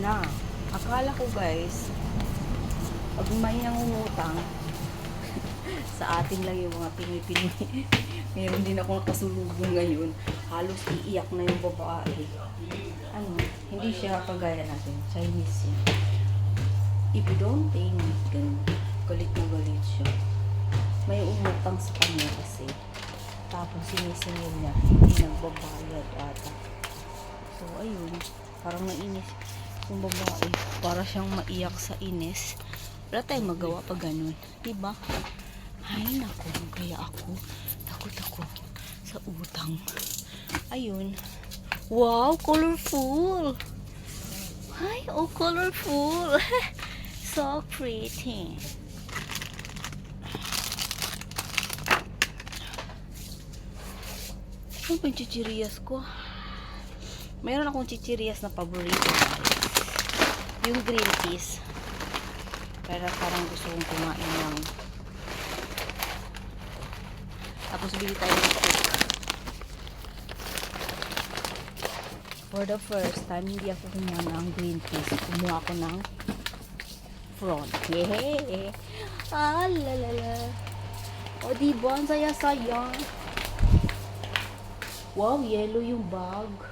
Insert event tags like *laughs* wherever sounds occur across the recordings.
na. Akala ko guys, pag may nangungutang, *laughs* sa atin lang yung mga Pinoy-Pinoy. *laughs* Meron din ako nakasulubong ngayon. Halos iiyak na yung babae. Ano, hindi siya kagaya natin. Chinese yan. If you don't me, ganun. Galit na galit siya. May umutang sa kanya kasi. Tapos sinisingil niya, hindi nagbabayad ata. So, ayun. Parang nainis yung babae. Para siyang maiyak sa inis. Wala tayong magawa pag ganun. Diba? Ay, naku. Kaya ako, takot ako sa utang. Ayun. Wow, colorful. Ay, oh, colorful. *laughs* so pretty. Ano ba yung ko? Meron akong chichirias na paborito. Yung green peas. Pero parang gusto kong kumain ng tapos bili tayo ng. For the first time, hindi ako kumuha ng green peas. Kumuha ako ng front. Yehey! Ah, lalala. O, diba? Ang saya-saya. Wow, yellow yung bag.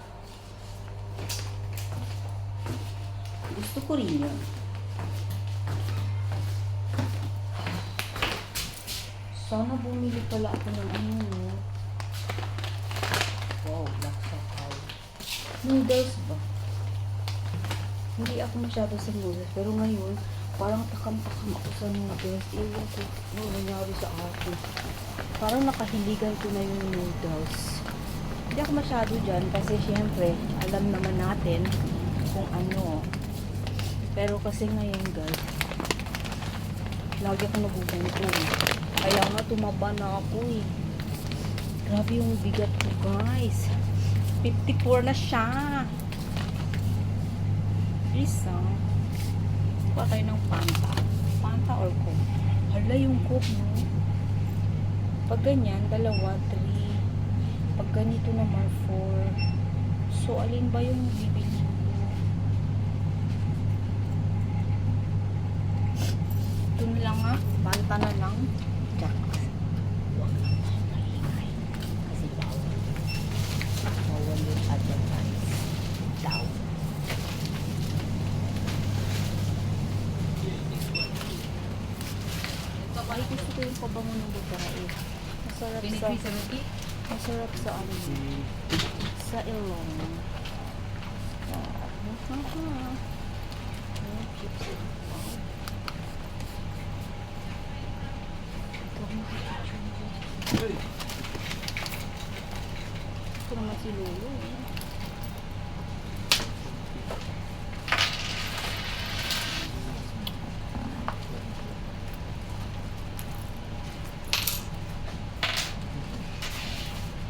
Gusto ko rin yun. Sana bumili pala ako ng ano, no? Wow, laksakaw. Noodles ba? Hindi ako masyado sa noodles, pero ngayon, parang takam-takam ako sa noodles. Ewan ko, ano nangyari sa akin. Parang nakahiligan ko na yung noodles. Hindi ako masyado dyan kasi syempre, alam naman natin kung ano. Pero kasi ngayon guys, lagi ako nagugutom. Kaya nga tumaba na ako eh. Grabe yung bigat ko guys. 54 na siya. Isa. Kuha tayo ng Fanta. Fanta or Coke. Hala yung Coke no. Pag ganyan, dalawa, three. Pag ganito naman, four. So, alin ba yung bibili ko? Ito na lang nga. Fanta na lang. Jack. Kasi bawal. Bawal yung advertise. Daw. Ay, gusto ko yung pabango ng babae. Masarap sa... Masarap sa ano. Sa ilong. Ah. Wow. Ito ang makikitsura. Ito naman si Lolo.